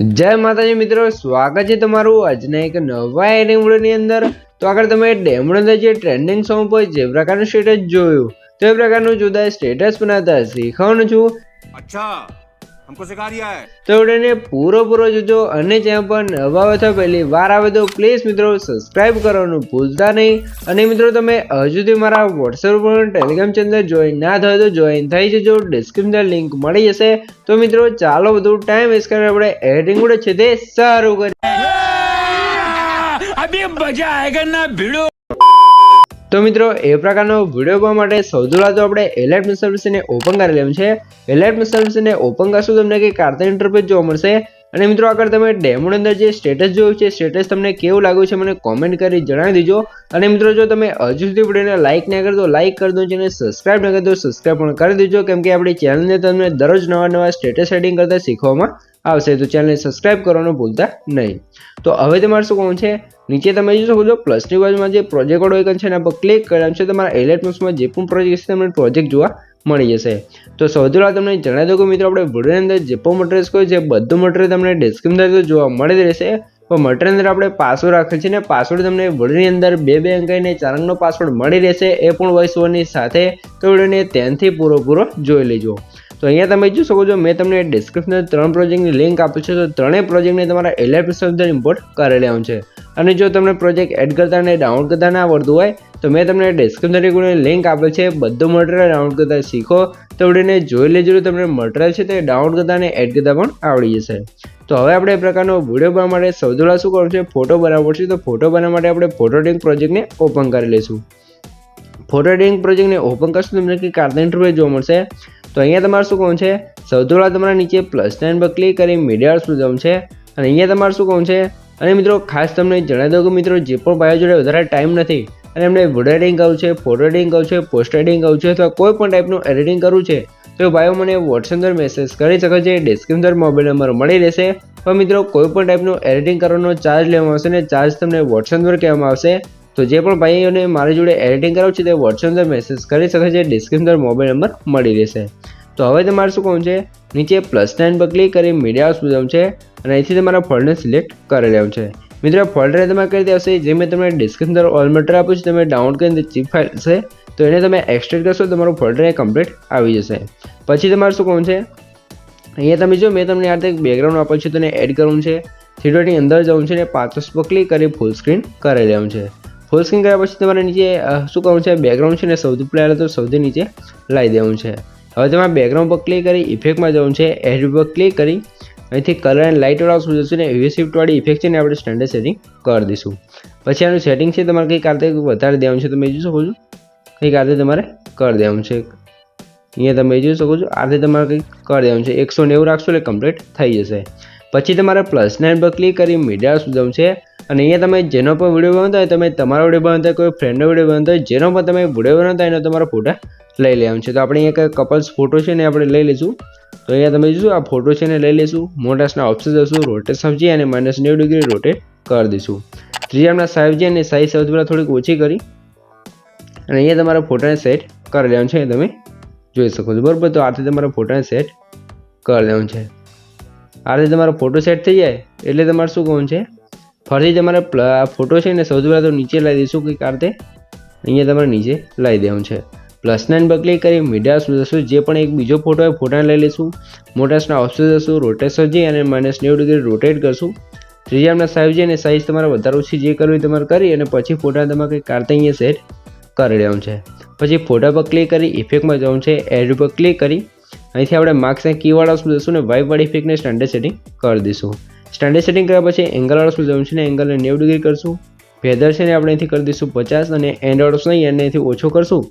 જય માતાજી મિત્રો, સ્વાગત છે તમારું આજના એક નવા એડિંગ વિડીયોની અંદર. તો આગળ તમે ડેમોની જે ટ્રેન્ડિંગ સોંગ પર જે પ્રકારનું સ્ટેટસ જોયું, તે પ્રકારનું જુદા સ્ટેટસ બનાવતા શીખવાનું છું. અચ્છા. हमको सिखा रिया है તો વિડીયોને પૂરો પૂરો જોજો અને જ્યાં પણ નવા હોય તો પહેલી વાર આવે તો પ્લીઝ મિત્રો સબસ્ક્રાઇબ કરવાનું ભૂલતા નહીં અને મિત્રો તમે હજુ સુધી મારા વોટ્સએપ પર ટેલિગ્રામ ચેનલ જોઈન ના થયો તો જોઈન થઈ જજો ડિસ્ક્રિપ્શન લિંક મળી જશે તો મિત્રો ચાલો બધું ટાઈમ વેસ્ટ કરીને આપણે એડિંગ વિડીયો છે તે સારું કરીએ તો મિત્રો, એ પ્રકારનો વીડિયો જોવા માટે સૌથી પહેલાં તો આપણે એલાઇટ સર્વિસને ઓપન કરી લેવું છે. એલાઇટ સર્વિસને ઓપન કરશું તમને કે કાર્તા ઇન્ટરપ્રેટ જોવા મળશે. અને મિત્રો, આગળ તમે ડેમોની અંદર જે સ્ટેટસ જોયું છે સ્ટેટસ તમને કેવું લાગ્યું છે, મને કોમેન્ટ કરી જણાવી દેજો. અને મિત્રો, જો તમે હજુ સુધી વિડીયોને લાઇક ના તો લાઇક કરી દો અને સબસ્ક્રાઇબ ન કરી દો સબસ્ક્રાઇબ પણ કરી દેજો. કેમ કે આપણી ચેનલને તમને દરરોજ નવા નવા સ્ટેટસ સેટિંગ કરતા શીખવામાં આવશે, તો ચેનલને સબસ્ક્રાઇબ કરવાનું ભૂલતા નહીં. તો હવે તમારે શું કહું છે? નીચે તમે જોઈ શકો છો પ્લસની બાજુમાં જે પ્રોજેક્ટ આઇકન છે એના પર ક્લિક કરવાનું છે તમારા એલેટમોસમાં જે પણ પ્રોજેક્ટ છે તમને પ્રોજેક્ટ જોવા મળી જશે. તો સૌથી પહેલાં તમને જણાવી દઉં કે મિત્રો, આપણે વિડીયોની અંદર જે પણ મટીરિયલ્સ કહ્યું છે, બધું મટીરિયલ તમને ડિસ્ક્રિપ્શન જોવા મળી રહેશે. પણ મટીરિયલ અંદર આપણે પાસવર્ડ રાખેલ છે ને પાસવર્ડ તમને વિડીયોની અંદર બે બે અંક અને ચાર અંકનો પાસવર્ડ મળી રહેશે. એ પણ વોઇસ ઓવરની સાથે તો વિડીયોને ત્યાંથી પૂરો પૂરો જોઈ લેજો. તો અહીંયા તમે જોઈ શકો છો, મેં તમને ડિસ્ક્રિપ્શન ત્રણ પ્રોજેક્ટની લિંક આપી છે, તો ત્રણેય પ્રોજેક્ટને તમારા એલઆઈપી અંદર ઇમ્પોર્ટ કરી લેવાનું છે. અને જો તમને પ્રોજેક્ટ એડ કરતા અને ડાઉનલોડ કરતા ના આવડતું હોય, તો મેં તમને ડિસ્ક્રિપ્શન લિંક આપેલ છે, બધું મટીરિયલ ડાઉનલોડ કરતા શીખો. તો વિડીયોને જોઈ લેજો તમને મટીરિયલ છે તે ડાઉનલોડ કરતા અને એડ કરતા પણ આવડી જશે. તો હવે આપણે એ પ્રકારનો વીડિયો બનાવવા માટે સૌથી શું કરવું છે ફોટો બનાવવો છે તો ફોટો બનાવવા માટે આપણે ફોટોડિંગ પ્રોજેક્ટને ઓપન કરી લઈશું. ફોટો એડિટિંગ પ્રોજેક્ટને ઓપન કરશું તમને કે કાર્તા ઇન્ટરવ્યુ જોવા મળશે. તો અહીંયા તમારે શું કહું છે? સૌથી પહેલાં તમારા નીચે પ્લસ સાઇન પર ક્લિક કરી મીડિયા જવું છે. અને અહીંયા તમારે શું કહું છે? અને મિત્રો, ખાસ તમને જણાવી દઉં કે મિત્રો, જે પણ ભાઈઓ જોડે વધારે ટાઈમ નથી, અને એમને વીડિયો એડિટિંગ કરવું છે ફોટો એડિટિંગ કરવું છે પોસ્ટ એડિટિંગ કરવું છે, અથવા કોઈ પણ ટાઈપનું એડિટિંગ કરવું છે, તો ભાઈઓ મને વોટ્સએપ પર મેસેજ કરી શકે છે. ડિસ્ક્રિપ્શન મોબાઈલ નંબર મળી રહેશે. પણ મિત્રો, કોઈ પણ ટાઈપનું એડિટિંગ કરવાનો ચાર્જ લેવામાં આવશે ને ચાર્જ તમને વોટ્સએપ પર કહેવામાં આવશે. તો જે પણ ભાઈઓને મારી જોડે એડિટિંગ કરાવવું છે તે વોટ્સએપ પર મેસેજ કરી શકે છે ડિસ્ક્રિપ્શન મોબાઈલ નંબર મળી રહેશે. તો હવે તમારે શું કહું છે? નીચે પ્લસ નાઇન પર ક્લિક કરી મીડિયા હાઉસ જવું છે અને અહીંથી તમારા ફોલ્ડને સિલેક્ટ કરી લેવું છે. મિત્રો ફોલ્ડર તમારે કરી દેશે જે મેં તમને ડિસ્ક્રિપ્શન ઓલમેટર આપ્યું છે, તમે ડાઉનલોડ કરીને ચીપ ફાઇલ છે તો એને તમે એક્સટ્રેક્ટ કરશો, તમારું ફોલ્ડર એ કમ્પ્લીટ આવી જશે. પછી તમારે શું કહું છે? અહીંયા તમે જો, મેં તમને આ રીતે બેકગ્રાઉન્ડ આપ્યું છે તેને એડ કરવું છે. થિયેટરની અંદર જવું છે અને પાંચસ પર ક્લિક કરી ફૂલ સ્ક્રીન કરી લેવું છે. ફૂલ સ્ક્રીન કર્યા પછી તમારે નીચે શું કરવું છે? બેકગ્રાઉન્ડ છે ને સૌથી પહેલાં તો સૌથી નીચે લાવી દેવું છે. હવે તમારે બેકગ્રાઉન્ડ પર ક્લિક કરી ઇફેક્ટમાં જવું છે. એડ પર ક્લિક કરી અહીંથી કલર એન્ડ લાઇટવાળા શું જશે ને? એવી શિફ્ટવાળી ઇફેક્ટ છે ને આપણે સ્ટેન્ડર્ડ સેટિંગ કરી દઈશું. પછી આનું સેટિંગ છે તમારે કંઈક આ રીતે વધારે દેવાનું છે. તમે જોઈ શકો છો? કંઈક આ તમારે કરી દેવાનું છે. અહીંયા તમે જોઈ શકો છો? આ તમારે કંઈક કરી દેવાનું છે. એકસો નેવું રાખશો એટલે કમ્પ્લીટ થઈ જશે. પછી તમારે પ્લસ નાઇન પર ક્લિક કરી મીડિયા સુધમ છે. અને અહીંયા તમે જેનો પણ વીડિયો બનાવતા હોય, તમે તમારો વીડિયો બનાવતા હોય, કોઈ ફ્રેન્ડનો વીડિયો બનાવતા હોય, જેનો પણ તમે વીડિયો બનાવતા હોય, એનો તમારો ફોટા લઈ લેવાનો છે. તો આપણે અહીંયા કપલ્સ ફોટો છે ને આપણે લઈ લઈશું. તો અહીંયા તમે જોઈશું આ ફોટો છે ને લઈ લઈશું. મોટાસના ઓપ્શન જશું રોટેટ સમજી અને માઇનસ નેવું ડિગ્રી રોટેટ કરી દઈશું. ત્રીજા આપણા સાઈઝ છે અને સાઈઝ સૌથી પહેલાં થોડીક ઓછી કરી અને અહીંયા તમારા ફોટાને સેટ કરી લેવાનું છે. તમે જોઈ શકો છો. બરાબર? તો આથી તમારા ફોટાને સેટ કરી દેવાનું છે. આ રીતે તમારો ફોટો સેટ થઈ જાય એટલે તમારે શું કહું છે? ફરીથી તમારે ફોટો છે ને સૌથી પહેલાં તો નીચે લાવી દઈશું કંઈક આ રીતે. અહીંયા તમારે નીચે લાવી દેવાનું છે. પ્લસ નાઇન પર ક્લિક કરી મીડિયા શું જશું. જે પણ એક બીજો ફોટો હોય ફોટાને લઈ લઈશું. મોટાસના ઓપ્શન જશું રોટેશન જઈ અને માઇનસ નેવું ડિગ્રી રોટેટ કરશું. ત્રીજા એમના સાઈઝ છે અને સાઈઝ તમારે વધારે ઓછી જે કરવી તમારે કરી અને પછી ફોટા તમારે કંઈક કાઢતા અહીંયા સેટ કરી દેવાનું છે. પછી ફોટા પર ક્લિક કરી ઇફેક્ટમાં જવાનું છે. એડ પર ક્લિક કરી. અહીંથી આપણે માર્ક્સ અને કીવાળા શું જશું ને વાઇપ વાળી ઇફેક્ટને સ્ટાન્ડર્ડ સેટિંગ કરી દઈશું. સ્ટાન્ડર્ડ સેટિંગ કર્યા પછી એંગલવાળો શું જવાનું છે ને એંગલને નેવું ડિગ્રી કરશું. વેધર છે ને આપણે અહીંથી કરી દઈશું પચાસ અને એન્ડ વાળો નહીં અને અહીંથી ઓછો કરશું.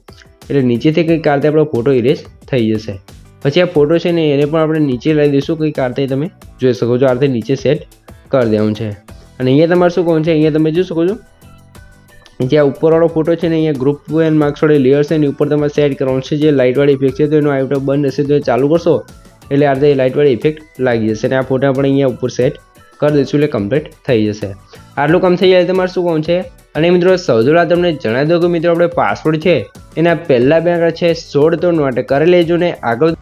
એટલે નીચેથી કંઈક કારતે આપણો ફોટો ઇરેઝ થઈ જશે. પછી આ ફોટો છે ને એને પણ આપણે નીચે લઈ દઈશું, કંઈક કારતે તમે જોઈ શકો છો આરતે નીચે સેટ કરી દેવાનું છે. અને અહીંયા તમારે શું કહું છે, અહીંયા તમે જોઈ શકો છો, જે આ ઉપરવાળો ફોટો છે ને અહીંયા ગ્રુપ એન્ડ માર્ક્સ વાળી લેયર છે એની ઉપર તમારે સેટ કરવાનું છે, જે લાઇટવાળી ઇફેક્ટ છે તો એનો આઈટો બંધ હશે તો ચાલુ કરશો. એટલે આ રીતે લાઇટવાળી ઇફેક્ટ લાગી જશે અને આ ફોટા પણ અહીંયા ઉપર સેટ કરી દઈશું એટલે કમ્પ્લીટ થઈ જશે. આટલું કામ થઈ જાય તમારે શું કહું છે? અને મિત્રો સૌથી તમને જણાવી દઉં કે મિત્રો, આપણે પાસવર્ડ છે, એના પહેલાં બે આગળ છે, સોળ તો માટે કરી લેજો ને આગળ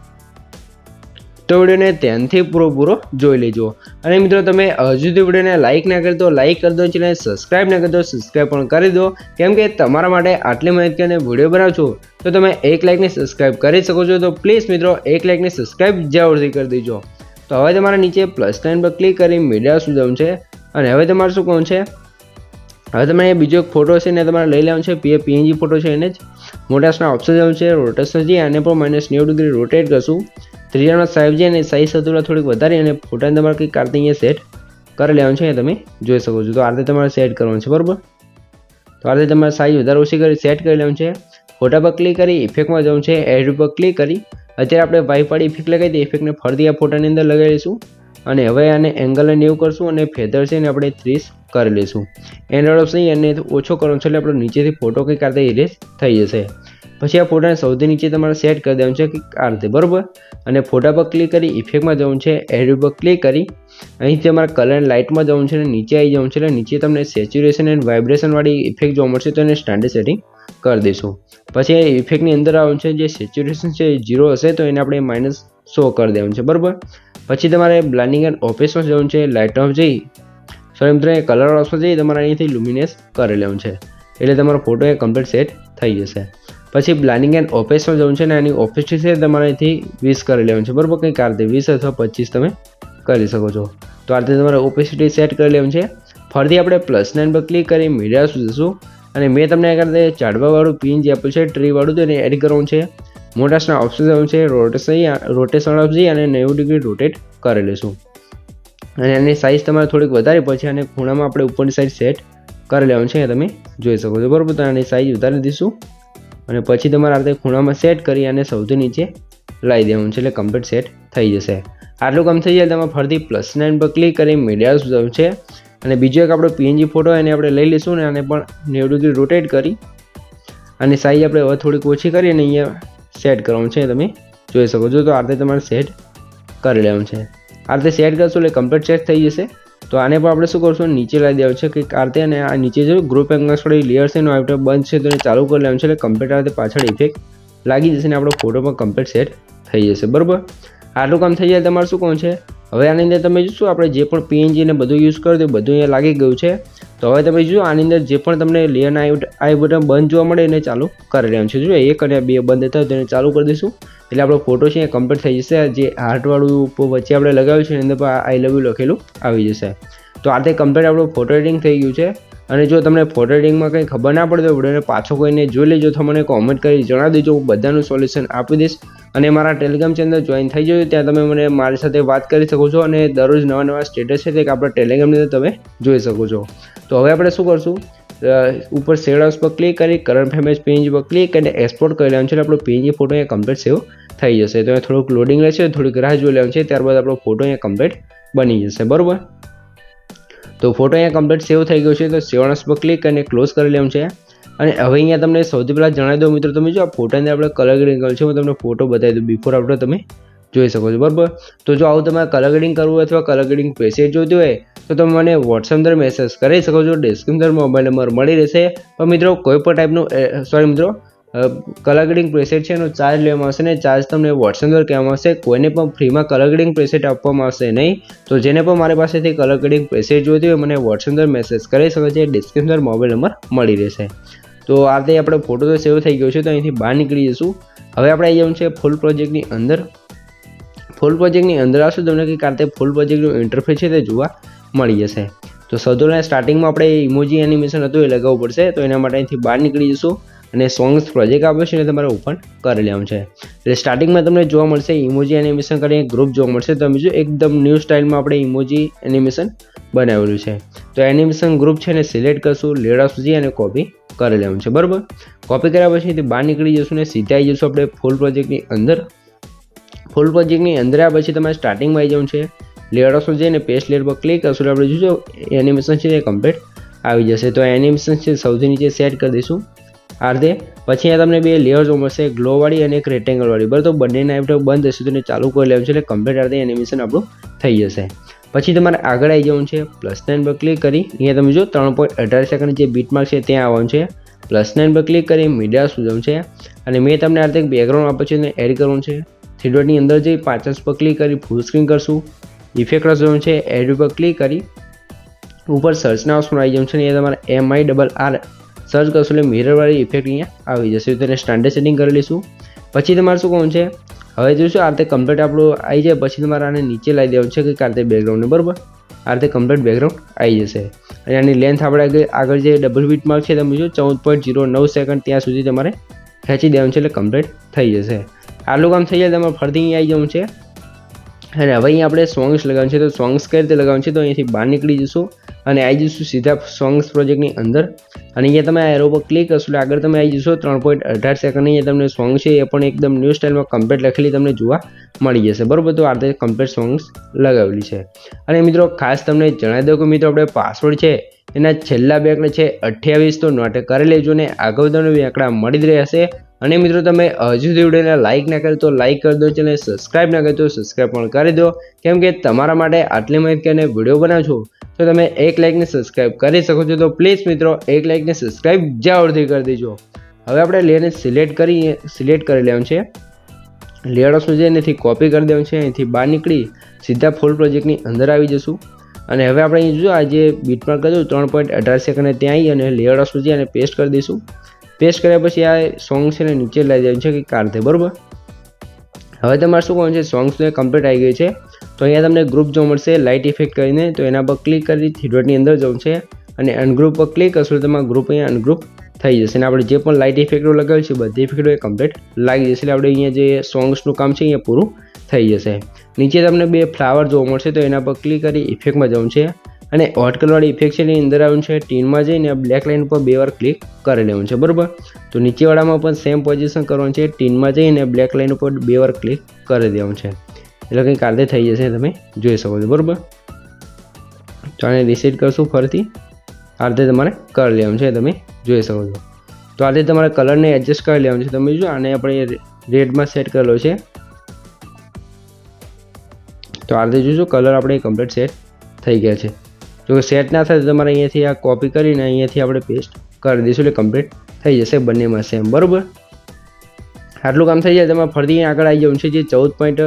તો વિડીયોને ધ્યાનથી પૂરો પૂરો જોઈ લેજો. અને મિત્રો, તમે હજુ સુધી વિડીયોને લાઇક ના કરી દો લાઇક કરી દો ચેનલ સબસ્ક્રાઇબ ના કરી દો સબસ્ક્રાઇબ પણ કરી દો. કેમ કે તમારા માટે આટલી માહિતી અને વીડિયો બનાવું છું તો તમે એક લાઇકને સબસ્ક્રાઇબ કરી શકો છો. તો પ્લીઝ મિત્રો, એક લાઇકને સબસ્ક્રાઇબ જરૂરથી કરી દેજો. તો હવે તમારે નીચે પ્લસ સાઇન પર ક્લિક કરી મીડિયા શું જવું છે. અને હવે તમારે શું કહું છે? હવે તમે બીજો એક ફોટો છે ને તમારે લઈ લેવાનો છે. પીએ પીએનજી ફોટો છે એને જ. મોટાસના ઓપ્શન જવું છે. રોટેશન જઈએ આને પણ માઇનસ નેવું ડિગ્રી રોટેટ કરશું. ત્રીજામાં સાહેબ છે અને સાઈઝ હતું થોડીક વધારી અને ફોટાને તમારે કંઈક કારતે અહીંયા સેટ કરી લેવાનું છે. તમે જોઈ શકો છો. તો આ રીતે તમારે સેટ કરવાનું છે. બરાબર? તો આ રીતે તમારે સાઈઝ વધારે ઓછી કરી સેટ કરી લેવાનું છે? ફોટા પર ક્લિક કરી ઇફેક્ટમાં જવું છે એડ ઉપર ક્લિક કરી. અત્યારે આપણે વાઇફવાળી ઇફેક્ટ લગાવી દઈએ ઇફેક્ટને ફરતી આ ફોટાની અંદર લગાવી લઈશું અને હવે આને એંગલને નેવું કરશું અને ફેધર છે ને આપણે ત્રીસ કરી લઈશું. એન્ડ્રોઇડ ઓપ્શન અને ઓછો કરવાનો છે એટલે આપણો નીચેથી ફોટો કંઈક આ ઇરેઝ થઈ જશે. પછી આ ફોટાને સૌથી નીચે તમારે સેટ કરી દેવાનું છે કે આ રીતે, બરાબર? અને ફોટા પર ક્લિક કરી ઇફેક્ટમાં જવું છે એડ ઉપર ક્લિક કરી. અહીંથી તમારે કલર લાઇટમાં જવું છે અને નીચે આવી જવું છે એટલે નીચે તમને સેચ્યુરેશન એન્ડ વાઇબ્રેશનવાળી ઇફેક્ટ જોવા મળશે તો એને સ્ટાન્ડર્ડ સેટિંગ કરી દઈશું. પછી ઇફેક્ટની અંદર આવવાનું છે, જે સેચ્યુરેશન છે, એ ઝીરો હશે, તો એને આપણે માઇનસ સો કરી દેવાનું છે, બરાબર? પછી તમારે બ્લાઇન્ડિંગ એન્ડ ઓફિસમાં જવું છે લાઇટ ઓફ જઈ. સોરી મિત્રો કલર ઓપ્શન જઈ, તમારે અહીંથી લુમિનેસ કરી લેવું છે. એટલે તમારો ફોટો એ કમ્પ્લીટ સેટ થઈ જશે. પછી બ્લાઇન્ડિંગ એન્ડ ઓફિસમાં જવું છે, ને એની ઓફિસ છે, તમારે અહીંથી વીસ કરી લેવાનું છે, બરાબર? કંઈક આ રીતે વીસ અથવા પચીસ તમે કરી શકો છો. તો આ રીતે તમારે ઓપેસિટી સેટ કરી લેવાનું છે. ફરીથી આપણે પ્લસ નાઇન પર ક્લિક કરી મીડિયા શું જશું. અને મેં તમને આ રીતે ચાડવાવાળું પિન જે આપ્યું છે, ટ્રીવાળું તો એને એડ કરવાનું છે. મોટાસના ઓપ્શન જવું છે રોટેશન રોટેશન જઈ અને નેવું ડિગ્રી રોટેટ કરી લઈશું. અને એની સાઇઝ તમારે થોડીક વધારે પછી અને ખૂણામાં આપણે ઉપરની સાઈડ સેટ કરી લેવાનું છે તમે જોઈ શકો છો. બરાબર, તો આની સાઇઝ વધારી દઈશું. અને પછી તમારે આ ખૂણામાં સેટ કરી અને સૌથી નીચે લાવી દેવાનું છે, એટલે કમ્પ્લીટ સેટ થઈ જશે. આટલું કામ થઈ જાય તમે ફરીથી પ્લસ નાઇન પર ક્લિક કરી મીડિયા જવું છે. અને બીજો એક આપણો પીએનજી ફોટો એને આપણે લઈ લઈશું ને આને પણ નેવું ડિગ્રી રોટેટ કરી અને સાઈઝ આપણે હવે થોડીક ઓછી કરી અને અહીંયા સેટ કરવાનું છે. તમે જોઈ શકો છો તો આ રીતે તમારે સેટ કરી લેવાનું છે. આ રીતે સેટ કરશું એટલે કમ્પ્લીટ સેટ થઈ જશે. તો આને પણ આપણે શું કરશું? નીચે લાવી દેવું છે કે આ રીતે અને આ નીચે જો ગ્રુપ એંગલ્સ થોડી લેયર છે એનો આઈટમ બંધ છે તો એને ચાલુ કરી લેવાનું છે એટલે કમ્પ્લીટ આ રીતે પાછળ ઇફેક્ટ લાગી જશે ને આપણો ફોટો પણ કમ્પ્લીટ સેટ થઈ જશે. બરાબર? આટલું કામ થઈ જાય તમારે શું કહું છે? હવે આની અંદર તમે જોશો, આપણે જે પણ પીએનજી ને બધું યુઝ કર્યું બધું અહીંયા લાગી ગયું છે. તો હવે તમે જોજો આની અંદર જે પણ તમને લેન આઈ બટન બંધ જોવા મળે, એને ચાલુ કરી રહ્યા છે. જો એક અને બે બંધ થાય તેને ચાલુ કરી દઈશું. એટલે આપણો ફોટો છે, એ કમ્પ્લીટ થઈ જશે. જે હાર્ટવાળું વચ્ચે આપણે લગાવ્યું છે, એની અંદર આઈ લવ યુ લખેલું આવી જશે. તો આ રીતે કમ્પ્લીટ આપણું ફોટો એડિટિંગ થઈ ગયું છે. અને જો તમને ફોટો એડિટિંગમાં કંઈ ખબર ના પડતો વિડીયોને પાછો કોઈને જોઈ લેજો, તો મને કોમેન્ટ કરી જણાવી દેજો. હું બધાનું સોલ્યુશન આપી દઈશ. અને મારા ટેલિગ્રામ ચેનલ જોઈન થઈ જજો. ત્યાં તમે મને મારી સાથે વાત કરી શકો છો અને દરરોજ નવા નવા સ્ટેટસ છે તે આપણા ટેલિગ્રામની અંદર તમે જોઈ શકો છો. તો હવે આપણે શું કરશું? ઉપર સેવ હાઉસ પર ક્લિક કરી કરંટ ફેમેજ પીએનજી પર ક્લિક કરીને એક્સપોર્ટ કરી લેવાનું છે. એટલે આપણો પીએનજી ફોટો અહીંયા કમ્પ્લીટ સેવ થઈ જશે. તો અહીંયા થોડુંક લોડિંગ રહેશે, થોડીક રાહ જોઈ લેવાનું છે. ત્યારબાદ આપણો ફોટો અહીંયા કમ્પ્લીટ બની જશે. બરાબર? તો ફોટો અહીંયા કમ્પ્લીટ સેવ થઈ ગયો છે, તો સેવનસ પર ક્લિક કરીને ક્લોઝ કરી લેવાનું છે. અને હવે અહીંયા તમને સૌથી પહેલાં જણાવી દઉં મિત્રો, તમે જો આ ફોટાની આપણે કલર ગ્રેડિંગ કર્યું છે, હું તમને ફોટો બતાવી દઉં બિફોર આફ્ટર તમે જોઈ શકો છો, બરાબર? તો જો આવું તમારે કલર ગ્રેડિંગ કરવું હોય અથવા કલર ગ્રેડિંગ પેસેજ જોઈતી હોય, તો તમે મને વોટ્સઅપ અંદર મેસેજ કરી શકો છો ડિસ્ક્રિપ્શન મોબાઈલ નંબર મળી રહેશે. પણ મિત્રો, કોઈ પણ ટાઈપનું સોરી મિત્રો કલર પ્રેસેટ છે એનો ચાર્જ લેવામાં આવશે ને ચાર્જ તમને વોટ્સઅપ દ્વારા કહેવામાં આવશે. કોઈને પણ ફ્રીમાં કલર પ્રેસેટ આપવામાં આવશે નહીં. તો જેને પણ મારી પાસેથી કલર પ્રેસેટ જોઈતી હોય મને વોટ્સઅપ દ્વારા મેસેજ કરી શકે છે. ડિસ્ક્રિપ્શન મોબાઈલ નંબર મળી રહેશે. તો આ રીતે આપણે ફોટો તો સેવ થઈ ગયો છે, તો અહીંથી બહાર નીકળી જઈશું. હવે આપણે આવી જવું છે ફૂલ પ્રોજેક્ટની અંદર. ફૂલ પ્રોજેક્ટની અંદર આવશું, તમને કંઈક આ ફૂલ પ્રોજેક્ટનું ઇન્ટરફેસ છે તે જોવા મળી જશે. તો સૌથી સ્ટાર્ટિંગમાં આપણે ઇમોજી એનિમેશન હતું એ લગાવવું પડશે, તો એના માટે અહીંથી બહાર નીકળી જઈશું. અને સોંગ્સ પ્રોજેક્ટ આપ્યો છે એને તમારે ઓપન કરી લેવાનું છે. એટલે સ્ટાર્ટિંગમાં તમને જોવા મળશે ઇમોજી એનિમેશન કરીને ગ્રુપ જોવા મળશે. તમે જો એકદમ ન્યૂ સ્ટાઇલમાં આપણે ઇમોજી એનિમેશન બનાવેલું છે. તો એનિમેશન ગ્રુપ છે એને સિલેક્ટ કરશું લેડા સુધી અને કોપી કરી લેવાનું છે. બરાબર? કોપી કર્યા પછી તે બહાર નીકળી જશું ને સીધા આવી જશું આપણે ફૂલ પ્રોજેક્ટની અંદર. ફૂલ પ્રોજેક્ટની અંદર આવ્યા પછી તમારે સ્ટાર્ટિંગમાં આવી જવું છે. લેયર ઓપ્શન જઈને પેસ્ટ લેયર પર ક્લિક કરશું એટલે આપણે જોજો એનિમેશન છે એ કમ્પ્લીટ આવી જશે. તો એનિમેશન છે સૌથી નીચે સેટ કરી દઈશું. આ રીતે પછી અહીંયા તમને બે લેયર જોવા મળશે ગ્લોવાળી અને એક રેક્ટેંગલવાળી બરાબર, તો બંનેના નાઇફ બંધ હશે, તો ચાલુ કરી લેવું છે, એટલે કમ્પ્લીટ આ એનિમેશન આપણું થઈ જશે. પછી તમારે આગળ આવી જવાનું છે પ્લસ નાઇન પર ક્લિક કરી. અહીંયા તમે જો ત્રણ પોઈન્ટ અઢાર સેકન્ડ જે બીટમાર્ક છે, ત્યાં આવવાનું છે. પ્લસ નાઇન પર ક્લિક કરી મીડિયા સુધમ છે. અને મેં તમને આ રીતે બેકગ્રાઉન્ડ આપ્યું છે, એને એડ કરવાનું છે. થ્રી અંદર જઈ પાંચસ પર ક્લિક કરી ફૂલ સ્ક્રીન કરશું. ઇફેક્ટ જોવાનું છે એડ ઉપર ક્લિક કરી. ઉપર સર્ચના ઓપ્શન આવી જવાનું છે ને એ તમારે M I double R search કરશો એટલે મિરરવાળી ઇફેક્ટ અહીંયા આવી જશે. તેને સ્ટાન્ડર્ડ સેટિંગ કરી લઈશું. પછી તમારે શું કહું છે? હવે જોઈશું, આ રીતે કમ્પ્લીટ આપણું આવી જાય. પછી તમારે આને નીચે લાવી દેવાનું છે કે આ રીતે બેકગ્રાઉન્ડને બરાબર? આ રીતે કમ્પ્લીટ બેકગ્રાઉન્ડ આવી જશે. અને આની લેન્થ આપણે આગળ જે ડબલ બીટ માર્ક છે, તમે જો ચૌદ પોઈન્ટ જીરો નવ સેકન્ડ ત્યાં સુધી તમારે ખેંચી દેવાનું છે એટલે કમ્પ્લીટ થઈ જશે. આટલું કામ થઈ જાય, તમારે ફરતી અહીં આવી જવું છે. અને હવે અહીં આપણે સોંગ્સ લગાવવાનું છે. તો સોંગ્સ કઈ રીતે લગાવવાનું છે? તો અહીંથી બહાર નીકળી જશું. અને આવી જઈશું સીધા સોંગ્સ પ્રોજેક્ટની અંદર. અને અહીંયા તમે એરો પર ક્લિક કરશો એટલે આગળ તમે આવી જશો, ત્રણ પોઈન્ટ અઢાર સેકન્ડ અહીંયા તમને સોંગ છે એ પણ એકદમ ન્યૂ સ્ટાઇલમાં કમ્પ્લેટ લખેલી તમને જોવા મળી જશે. બરાબર, તો આ રીતે કમ્પ્લેટ સોંગ્સ લગાવેલી છે. અને મિત્રો, ખાસ તમને જણાવી દઉં કે મિત્રો, આપણે પાસવર્ડ છે, એના છેલ્લા બે આંકડા છે અઠ્યાવીસ, તો નોટ કરી લેજો ને આગળ તમને બે આંકડા મળી જ રહેશે. અને મિત્રો, તમે હજુ સુધી વિડીયોને લાઇક ના કર્યો તો લાઇક કરી દો ચેનલ સબસ્ક્રાઇબ ના કર્યો તો સબસ્ક્રાઇબ પણ કરી દો. કેમ કે તમારા માટે આટલી માહિતી અને વીડિયો બનાવું છું તો તમે એક લાઇકને સબસ્ક્રાઇબ કરી શકો છો. તો પ્લીઝ મિત્રો, એક લાઇકને સબસ્ક્રાઇબ જરૂરથી કરી દેજો. હવે આપણે લેયરને સિલેક્ટ કરી સિલેક્ટ કરી લેવાનું છે. લેયર ઓપ્શન છે એનાથી કોપી કરી દેવાનું છે. અહીંથી બહાર નીકળી સીધા ફૂલ પ્રોજેક્ટની અંદર આવી જશું. અને હવે આપણે અહીં જો આ જે બીટમાર્ક કર્યું ત્રણ પોઈન્ટ અઢાર સેકન્ડ ત્યાં આવી અને લેયર ઓપ્શન છે અને પેસ્ટ કરી દઈશું. પેસ્ટ કર્યા પછી આ સોંગ છે ને નીચે લઈ જાય છે કે કાઢતે બરાબર? હવે તમારે શું કરવાનું છે સોંગ્સ કમ્પ્લીટ આવી ગયું છે. તો અહીંયા તમને ગ્રુપ જોવા મળશે લાઇટ ઇફેક્ટ કરીને, તો એના પર ક્લિક કરી થીડોટની અંદર જવું છે અને અનગ્રુપ પર ક્લિક કરશો તમારા ગ્રુપ અહીંયા અનગ્રુપ થઈ જશે અને આપણે જે પણ લાઇટ ઇફેક્ટો લગાવી છે, બધી ઇફેક્ટો એ કમ્પ્લીટ લાગી જશે એટલે આપણે અહીંયા જે સોંગ્સનું કામ છે, અહીંયા પૂરું થઈ જશે. નીચે તમને બે ફ્લાવર જોવા મળશે, તો એના પર ક્લિક કરી ઇફેક્ટમાં જવું છે અને હોટ કલરવાળી ઇફેક્ટ છે એની અંદર આવ્યું છે ટીનમાં જઈને બ્લેક લાઇન ઉપર બે વાર ક્લિક કરી લેવાનું છે, બરાબર? તો નીચેવાળામાં પણ સેમ પોઝિશન કરવાનું છે ટીનમાં જઈને બ્લેક લાઇન ઉપર બે વાર ક્લિક કરી દેવાનું છે. એટલે કંઈક કાલે થઈ જશે તમે જોઈ શકો છો, બરાબર? તો આને રિસેટ કરશું ફરીથી. આ તમારે કરી લેવાનું છે, તમે જોઈ શકો છો. તો આ રીતે તમારે કલરને એડજસ્ટ કરી લેવાનું છે, તમે જો આને આપણે રેડમાં સેટ કરેલો છે. તો આ રીતે જોજો કલર આપણે કમ્પ્લીટ સેટ થઈ ગયા છે. જો સેટ ના થાય તો તમારે અહીંયાથી આ કોપી કરીને અહીંયાથી આપણે પેસ્ટ કરી દઈશું, એટલે કમ્પ્લીટ થઈ જશે બંનેમાં સેમ બરાબર? આટલું કામ થઈ જાય, તમારે ફરીથી આગળ આવી જવું છે, જે ચૌદ પોઈન્ટ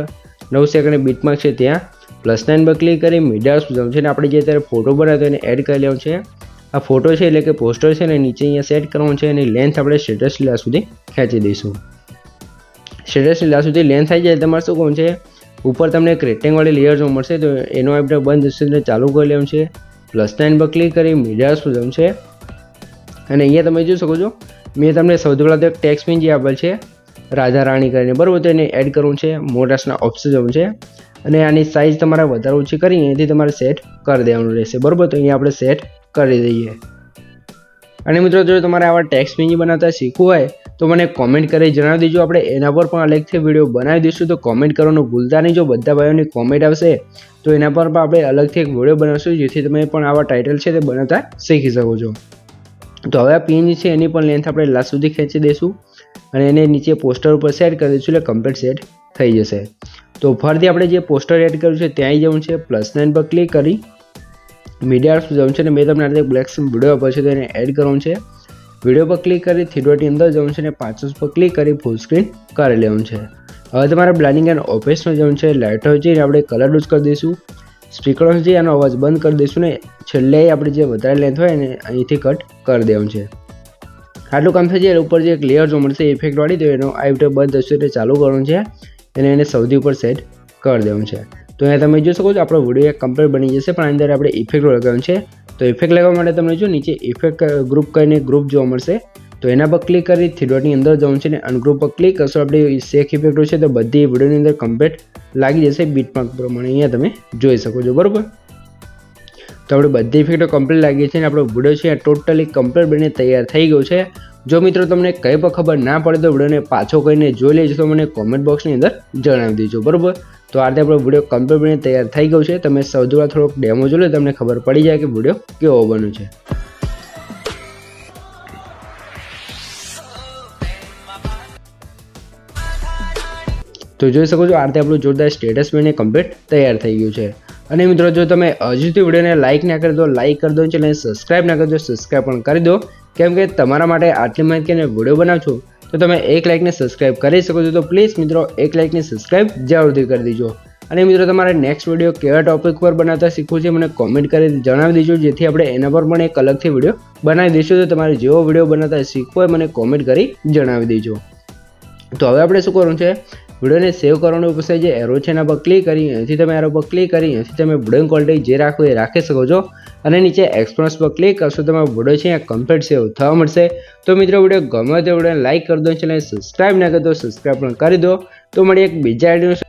નવ સેકન્ડ બીટમાર્ક છે ત્યાં. પ્લસ નાઇન પર ક્લિક કરી મીડિયા સુધી છે. ને આપણે જે અત્યારે ફોટો બનાવ્યો હતો એને એડ કરી લેવાનું છે. આ ફોટો છે એટલે કે પોસ્ટર છે ને નીચે અહીંયા સેટ કરવાનું છે એની લેન્થ આપણે સ્ટેટસ લીલા સુધી ખેંચી દઈશું. સ્ટેટસ લીલા સુધી લેન્થ થઈ જાય તમારે શું કહું છે? ઉપર તમને એક રેટિંગવાળી લેયર જોવા મળશે. તો એનો આપણે બંધ એટલે ચાલુ કરી લેવું છે. પ્લસ નાઇન પર ક્લિક કરી મીડિયા સુધી છે. અને અહીંયા તમે જોઈ શકો છો, મેં તમને સૌથી પહેલાં તો એક ટેક્સ પિન જે આપેલ છે. રાધા રાણી કરીને. બરાબર, તો એને એડ કરવું છે મોટાસના ઓપ્શન જવું છે. અને આની સાઇઝ તમારે વધારે ઓછી કરીને એથી તમારે સેટ કરી દેવાનું રહેશે. બરાબર, તો અહીંયા આપણે સેટ કરી દઈએ. અને મિત્રો, જો તમારે આવા ટેક્સ પિન બનાવતા શીખવું હોય, તો મને કોમેન્ટ કરી જણાવી દેજો. આપણે એના પર પણ અલગથી વીડિયો બનાવી દઈશું, તો કોમેન્ટ કરવાનું ભૂલતા નહીં. જો બધા ભાઈઓની કોમેન્ટ આવશે, તો એના પર પણ આપણે અલગથી એક વીડિયો બનાવશું, જેથી તમે પણ આવા ટાઇટલ છે તે બનાવતા શીખી શકો છો. તો હવે આ પિન છે, એની પણ લેન્થ આપણે લાસ્ટ સુધી ખેંચી દઈશું. અને એને નીચે પોસ્ટર ઉપર સેટ કરી દઈશું, એટલે કમ્પ્લીટ સેટ થઈ જશે. તો ફરીથી આપણે જે પોસ્ટર એડ કર્યું છે ત્યાં આવી જવું છે પ્લસ નાઇન પર ક્લિક કરી મીડિયા જવું છે, અને મેં તમને આ બ્લેક વીડિયો આપ્યો છે, તો એને એડ કરવાનું છે. વીડિયો પર ક્લિક કરી થીડોટી અંદર જવું છે, અને પાંચસ પર ક્લિક કરી ફૂલ સ્ક્રીન કરી લેવું છે. હવે તમારે બ્લાઇન્ડિંગ એન્ડ ઓફિસમાં જવું છે લાઇટર છે, એને આપણે કલર લૂઝ કરી દઈશું. સ્પીકર છે, એનો અવાજ બંધ કરી દઈશું, ને છેલ્લે આપણે જે વધારે લેન્થ હોય, એને અહીંથી કટ કરી દેવાનું છે. આટલું કામ થઈ જાય, ઉપર જે એક લેયર જો મળશે ઇફેક્ટવાળી તો એનો આ વીડિયો બંધ થશે એટલે ચાલુ કરવાનું છે. અને એને સૌથી ઉપર સેટ કરી દેવાનું છે. તો અહીંયા તમે જોઈ શકો છો, આપણો વીડિયો એક કમ્પ્લીટ બની જશે, પણ અંદર આપણે ઇફેક્ટ લગાવવાનું છે. તો ઇફેક્ટ લગાવવા માટે તમને જો નીચે ઇફેક્ટ ગ્રુપ કરીને ગ્રુપ જોવા મળશે. તો એના પર ક્લિક કરી થ્રીડોટની અંદર જવાનું છે ને અનગ્રુપ પર ક્લિક કરશો, આપણે શેખ ઇફેક્ટો છે, તો બધી વિડીયોની અંદર કમ્પ્લીટ લાગી જશે બીટમાર્ક પ્રમાણે. અહીંયા તમે જોઈ શકો છો, બરાબર? તો આપણે બધી ઇફેક્ટો કમ્પ્લીટ લાગી છે અને આપણો વીડિયો છે ટોટલી કમ્પ્લીટ બનીને તૈયાર થઈ ગયો છે. જો મિત્રો તમને કંઈ પણ ખબર ના પડે તો વિડીયોને પાછો કરીને જોઈ લેજો, તો મને કોમેન્ટ બોક્સની અંદર જણાવી દેજો, બરાબર? તો આ રીતે આપણો વીડિયો કમ્પ્લીટ બનીને તૈયાર થઈ ગયો છે. તમે સૌથી થોડોક ડેમો જોઈ તમને ખબર પડી જાય કે વીડિયો કેવો બન્યો છે. તો જોઈ શકો છો, આ રીતે આપણું જોરદાર સ્ટેટસ બનીને કમ્પ્લીટ તૈયાર થઈ ગયું છે. અને મિત્રો, જો તમે હજુ સુધી વિડીયોને લાઇક ના કરી દો લાઇક કરી દો, ચેનલને સબસ્ક્રાઇબ ના કરી દો સબસ્ક્રાઇબ પણ કરી દો. કેમ કે તમારા માટે આટલી માહિતી અને વીડિયો બનાવું છું, તો તમે એક લાઇકને સબસ્ક્રાઇબ કરી શકો છો. તો પ્લીઝ મિત્રો, એક લાઇકને સબસ્ક્રાઇબ જરૂરથી કરી દેજો. અને મિત્રો, તમારે નેક્સ્ટ વીડિયો કેવા ટોપિક પર બનાવતા શીખવું છે, મને કોમેન્ટ કરી જણાવી દેજો. જેથી આપણે એના પર પણ એક અલગથી વીડિયો બનાવી દઈશું. તો તમારે જેવો વીડિયો બનાવતા શીખવો હોય, મને કોમેન્ટ કરી જણાવી દેજો. તો હવે આપણે શું કરવાનું છે? વિડીયોને સેવ કરવાનું પછી જે એરો છે એના પર ક્લિક કરી, અહીંથી તમે એરો પર ક્લિક કરી, અહીંથી તમે વીડિયો ક્વોલિટી જે રાખવું એ રાખી શકો છો. અને નીચે એક્સપોન્સ પર ક્લિક કરશો તમે વીડિયો છે કમ્પ્લીટ સેવ થવા મળશે. તો મિત્રો વીડિયો ગમે તે વિડીયોને લાઇક કરી દો ચેનલ સબસ્ક્રાઈબ ના કરો દો સબસ્ક્રાઈબ પણ કરી દો. તો મળી એક બીજા આઈડિયો